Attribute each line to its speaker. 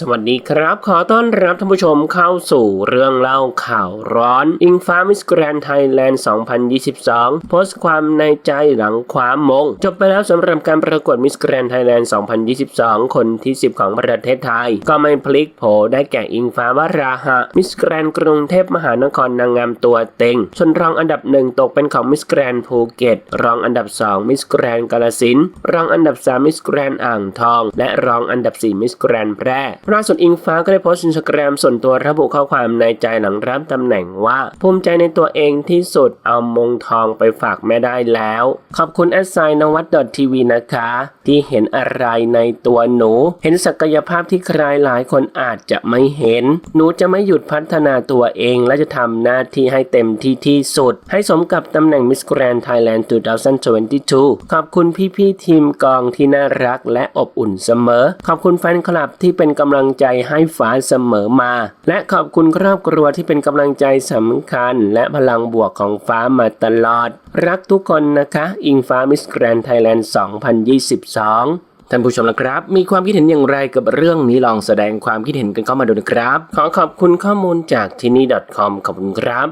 Speaker 1: สวัสดีครับ ขอต้อนรับท่านผู้ชมเข้าสู่เรื่องเล่าข่าวร้อน อิงฟ้ามิสแกรนไทยแลนด์ 2022 โพสต์ความในใจหลังความมง จบไปแล้วสำหรับการประกวดมิสแกรนไทยแลนด์ 2022 คนที่ 10 ของประเทศไทย ก็ไม่พลิกโผได้แก่อิงฟ้าวราหะ มิสแกรนกรุงเทพมหานครนางงามตัวเต็งส่วนรองอันดับหนึ่งตกเป็นของมิสแกรนภูเก็ต รองอันดับ 2 มิสแกรนกาลสินรองอันดับ 3 มิสแกรนอ่างทอง และรองอันดับ 4 มิสแกรนแพร่ล่าสุดอิงฟ้าก็ได้โพสต์อินสตาแกรมส่วนตัวระบุข้อความในใจหลังรับตำแหน่งว่า ภูมิใจในตัวเองที่สุดเอามงทองไปฝากแม่ได้แล้ว ขอบคุณแอดไซน์นวัดอททีวีนะคะ ที่เห็นอะไรในตัวหนู เห็นศักยภาพที่ใครหลายคนอาจจะไม่เห็น หนูจะไม่หยุดพัฒนาตัวเองและจะทำหน้าที่ให้เต็มที่ที่สุด ให้สมกับตำแหน่ง Miss Grand Thailand 2022 ขอบคุณพี่ๆทีมกองที่น่ารักและอบอุ่นเสมอ ขอบคุณแฟนคลับที่เป็นกำลังใจให้ฟ้าเสมอมา และขอบคุณครอบครัวที่เป็นกำลังใจสำคัญ และพลังบวกของฟ้ามาตลอด รักทุกคนนะคะ อิงฟ้า Miss Grand Thailand 2022ท่านผู้ชมนะครับ มีความคิดเห็นอย่างไรกับเรื่องนี้ลองแสดงความคิดเห็นกันเข้ามาดูนะครับ ขอขอบคุณข้อมูลจากที่นี่ .com ขอบคุณครับ